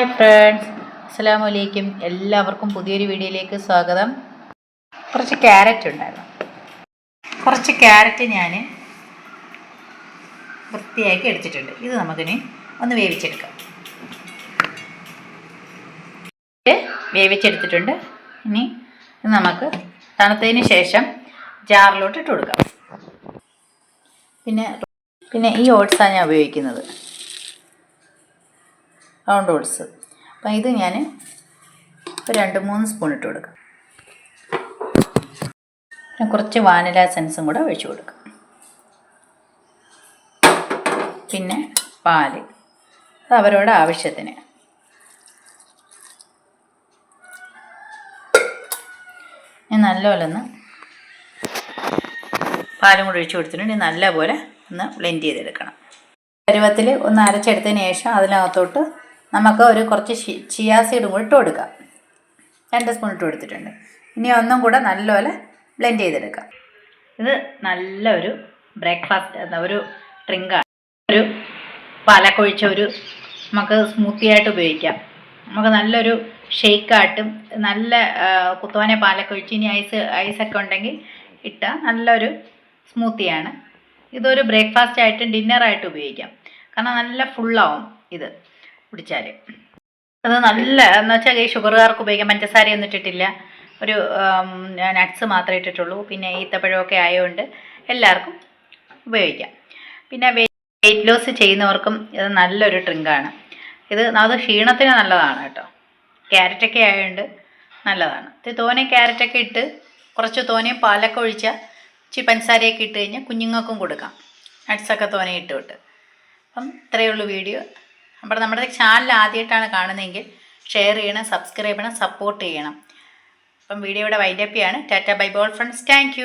Friends അസ്സാം വലൈക്കും എല്ലാവർക്കും പുതിയൊരു വീഡിയോയിലേക്ക് സ്വാഗതം. കുറച്ച് ക്യാരറ്റ് ഉണ്ടായിരുന്നു. കുറച്ച് ക്യാരറ്റ് ഞാൻ വൃത്തിയാക്കി എടുത്തിട്ടുണ്ട്. ഇത് നമുക്കിനി ഒന്ന് വേവിച്ചെടുക്കാം. വേവിച്ചെടുത്തിട്ടുണ്ട്. ഇനി നമുക്ക് തണുത്തതിന് ശേഷം ജാറിലോട്ട് ഇട്ട് കൊടുക്കാം. പിന്നെ പിന്നെ ഈ ഓട്സാണ് ഞാൻ ഉപയോഗിക്കുന്നത്. റൗണ്ട് ഓട്സ് അപ്പം ഇത് ഞാൻ രണ്ട് മൂന്ന് സ്പൂൺ ഇട്ട് കൊടുക്കാം. പിന്നെ കുറച്ച് വാനില സെൻസും കൂടെ ഒഴിച്ചു കൊടുക്കാം. പിന്നെ പാൽ. അത് അവരോട് ആവശ്യത്തിന്. ഞാൻ നല്ലപോലെ ഒന്ന് പാലും കൂടെ ഒഴിച്ചു കൊടുത്തിട്ടുണ്ട്. നല്ലപോലെ ഒന്ന് ബ്ലെൻഡ് ചെയ്തെടുക്കണം. പരുവത്തിൽ ഒന്ന് അരച്ചെടുത്തതിന് ശേഷം അതിനകത്തോട്ട് നമുക്ക് ഒരു കുറച്ച് ചിയാ സീഡും കൂടി ഇട്ട് കൊടുക്കാം. രണ്ട് സ്പൂൺ ഇട്ട് കൊടുത്തിട്ടുണ്ട്. ഇനി ഒന്നും കൂടെ നല്ലപോലെ ബ്ലെൻഡ് ചെയ്തെടുക്കാം. ഇത് നല്ലൊരു ബ്രേക്ക്ഫാസ്റ്റ് എന്താ ഒരു ഡ്രിങ്കാണ് ഒരു പാലക്കൊഴിച്ച ഒരു നമുക്ക് സ്മൂത്തി ആയിട്ട് ഉപയോഗിക്കാം. നമുക്ക് നല്ലൊരു ഷെയ്ക്കായിട്ടും നല്ല കുത്തുവാനെ പാലക്കൊഴിച്ച് ഇനി ഐസ് ഐസൊക്കെ ഉണ്ടെങ്കിൽ ഇട്ട നല്ലൊരു സ്മൂത്തിയാണ് ഇതൊരു ബ്രേക്ക്ഫാസ്റ്റ് ആയിട്ടും ഡിന്നറായിട്ടും ഉപയോഗിക്കാം. കാരണം നല്ല ഫുള്ളാവും ഇത്. കുടിച്ചാൽ അത് നല്ല എന്ന് വെച്ചാൽ ഈ ഷുഗറുകാർക്ക് ഉപയോഗിക്കാം പഞ്ചസാരയൊന്നും ഇട്ടിട്ടില്ല. ഒരു നട്ട്സ് മാത്രമേ ഇട്ടിട്ടുള്ളൂ. പിന്നെ ഈത്തപ്പഴമൊക്കെ ആയതുകൊണ്ട് എല്ലാവർക്കും ഉപയോഗിക്കാം. പിന്നെ വെയിറ്റ് ലോസ് ചെയ്യുന്നവർക്കും ഇത് നല്ലൊരു ഡ്രിങ്കാണ്. ഇത് അത് ക്ഷീണത്തിന് നല്ലതാണ് കേട്ടോ. ക്യാരറ്റൊക്കെ ആയതുകൊണ്ട് നല്ലതാണ്. ഇത് തോനെ ക്യാരറ്റൊക്കെ ഇട്ട് കുറച്ച് തോനെ പാലൊക്കെ ഒഴിച്ചാൽ ഇച്ചിരി പഞ്ചസാരയൊക്കെ ഇട്ട് കഴിഞ്ഞാൽ കുഞ്ഞുങ്ങൾക്കും കൊടുക്കാം. നട്ട്സൊക്കെ തോനെ ഇട്ട് വിട്ട്. അപ്പം ഇത്രയേ ഉള്ളൂ വീഡിയോ. അപ്പോൾ നമ്മുടെ ചാനൽ ആദ്യമായിട്ടാണ് കാണുന്നതെങ്കിൽ ഷെയർ ചെയ്യണം സബ്സ്ക്രൈബ് ചെയ്യണം സപ്പോർട്ട് ചെയ്യണം. അപ്പം വീഡിയോയുടെ വൈൻഡപ്പ് ചെയ്യാണ്. ടാറ്റ ബൈ ബോൾ ഫ്രണ്ട്സ് താങ്ക്